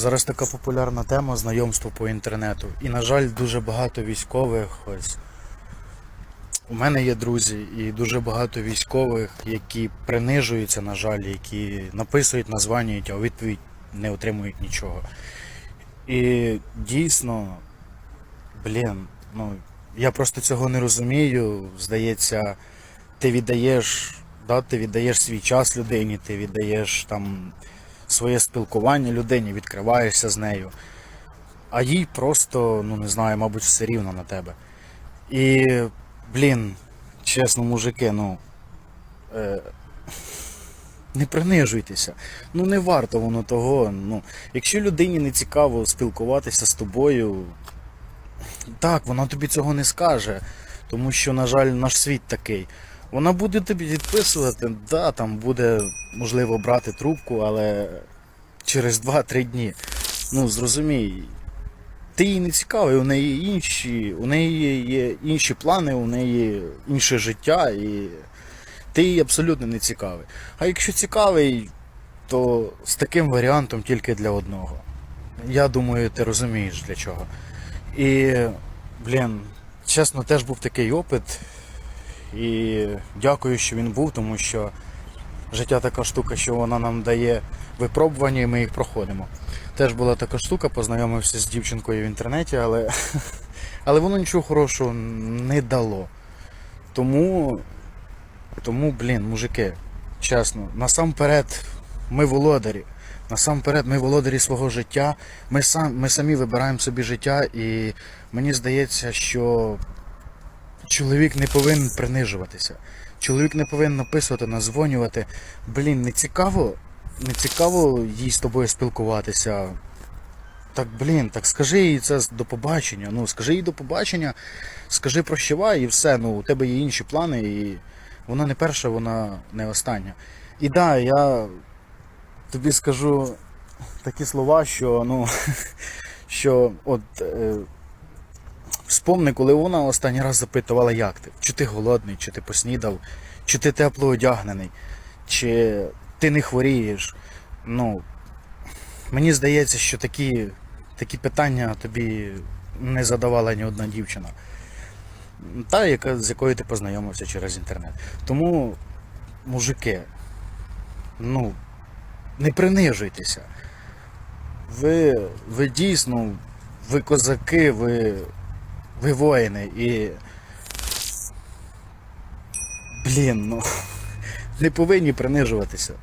Зараз така популярна тема знайомство по інтернету. І, на жаль, дуже багато військових. Ось у мене є друзі, і дуже багато військових, які принижуються, на жаль, які написують, названюють, а у відповідь не отримують нічого. І дійсно, блін, ну я просто цього не розумію. Здається, ти віддаєш, да, ти віддаєш свій час людині, ти віддаєш там своє спілкування людині, відкриваєшся з нею. А їй просто, ну не знаю, мабуть, все рівно на тебе. І, блін, чесно, мужики, ну. Е, не принижуйтеся. Ну не варто воно того. Ну, якщо людині не цікаво спілкуватися з тобою, так, вона тобі цього не скаже. Тому що, на жаль, наш світ такий. Вона буде тобі відписувати, да, там буде можливо брати трубку, але через 2-3 дні. Ну, зрозумій, ти їй не цікавий, у неї інші, у неї є інші плани, у неї інше життя, і ти їй абсолютно не цікавий. А якщо цікавий, то з таким варіантом тільки для одного. Я думаю, ти розумієш для чого. І, блін, чесно, теж був такий опит. І дякую, що він був, тому що життя така штука, що вона нам дає випробування, і ми їх проходимо. Теж була така штука, познайомився з дівчинкою в інтернеті, але, але воно нічого хорошого не дало. Тому, тому, блін, мужики, чесно, насамперед, ми володарі. Насамперед, ми володарі свого життя. Ми, сам, ми самі вибираємо собі життя, і мені здається, що чоловік не повинен принижуватися. Чоловік не повинен написувати, назвонювати. Блін, не цікаво, не цікаво їй з тобою спілкуватися. Так, блін, так скажи їй це до побачення. Ну, скажи їй до побачення, скажи прощавай і все. Ну, у тебе є інші плани, і вона не перша, вона не остання. І да, я тобі скажу такі слова, що ну, що от. Вспомни, коли вона останній раз запитувала, як ти, чи ти голодний, чи ти поснідав, чи ти тепло одягнений, чи ти не хворієш. Ну, мені здається, що такі, такі питання тобі не задавала ні одна дівчина. Та, яка, з якою ти познайомився через інтернет. Тому, мужики, ну, не принижуйтеся. Ви, ви дійсно, ви козаки, ви ви воїни і. Блін, ну. Не повинні принижуватися.